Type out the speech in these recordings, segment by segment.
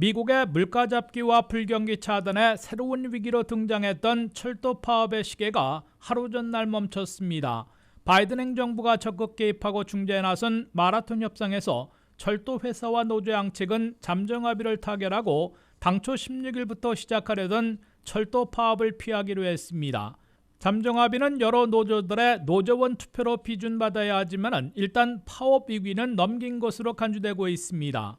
미국의 물가 잡기와 불경기 차단에 새로운 위기로 등장했던 철도 파업의 시계가 하루 전날 멈췄습니다. 바이든 행정부가 적극 개입하고 중재에 나선 마라톤 협상에서 철도 회사와 노조 양측은 잠정 합의를 타결하고 당초 16일부터 시작하려던 철도 파업을 피하기로 했습니다. 잠정 합의는 여러 노조들의 노조원 투표로 비준받아야 하지만 일단 파업 위기는 넘긴 것으로 간주되고 있습니다.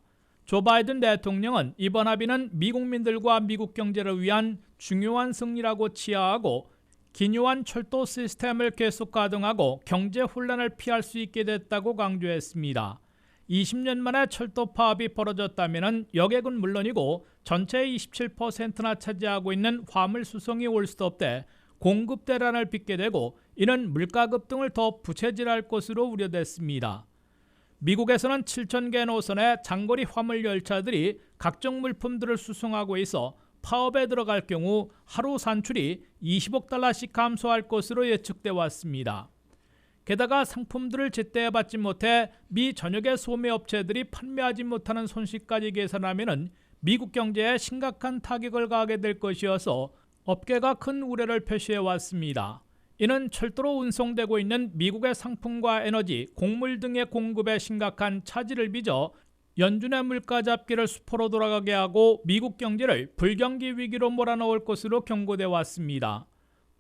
조 바이든 대통령은 이번 합의는 미국민들과 미국 경제를 위한 중요한 승리라고 치하하고 기묘한 철도 시스템을 계속 가동하고 경제 혼란을 피할 수 있게 됐다고 강조했습니다. 20년 만에 철도 파업이 벌어졌다면 여객은 물론이고 전체의 27%나 차지하고 있는 화물 수송이 올 수도 없대 공급 대란을 빚게 되고 이는 물가 급등을 더 부채질할 것으로 우려됐습니다. 미국에서는 7천 개 노선의 장거리 화물 열차들이 각종 물품들을 수송하고 있어 파업에 들어갈 경우 하루 산출이 20억 달러씩 감소할 것으로 예측돼 왔습니다. 게다가 상품들을 제때 받지 못해 미 전역의 소매 업체들이 판매하지 못하는 손실까지 계산하면 미국 경제에 심각한 타격을 가하게 될 것이어서 업계가 큰 우려를 표시해 왔습니다. 이는 철도로 운송되고 있는 미국의 상품과 에너지, 곡물 등의 공급에 심각한 차질을 빚어 연준의 물가 잡기를 수포로 돌아가게 하고 미국 경제를 불경기 위기로 몰아넣을 것으로 경고돼 왔습니다.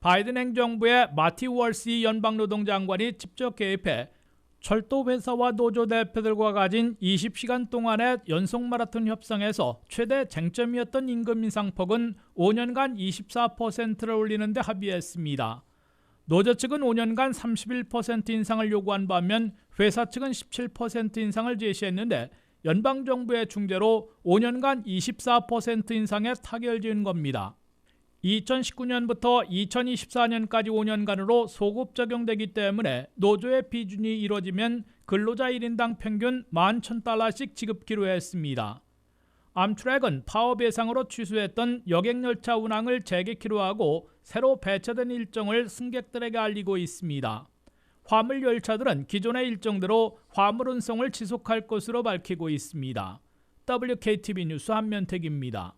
바이든 행정부의 마티 월시 연방노동장관이 직접 개입해 철도 회사와 노조 대표들과 가진 20시간 동안의 연속 마라톤 협상에서 최대 쟁점이었던 임금 인상폭은 5년간 24%를 올리는 데 합의했습니다. 노조 측은 5년간 31% 인상을 요구한 반면 회사 측은 17% 인상을 제시했는데 연방 정부의 중재로 5년간 24% 인상에 타결 지은 겁니다. 2019년부터 2024년까지 5년간으로 소급 적용되기 때문에 노조의 비준이 이뤄지면 근로자 1인당 평균 11,000달러씩 지급기로 했습니다. 암트랙은 파업 예상으로 취소했던 여객열차 운항을 재개키로 하고 새로 배치된 일정을 승객들에게 알리고 있습니다. 화물 열차들은 기존의 일정대로 화물 운송을 지속할 것으로 밝히고 있습니다. WKTV 뉴스 한면택입니다.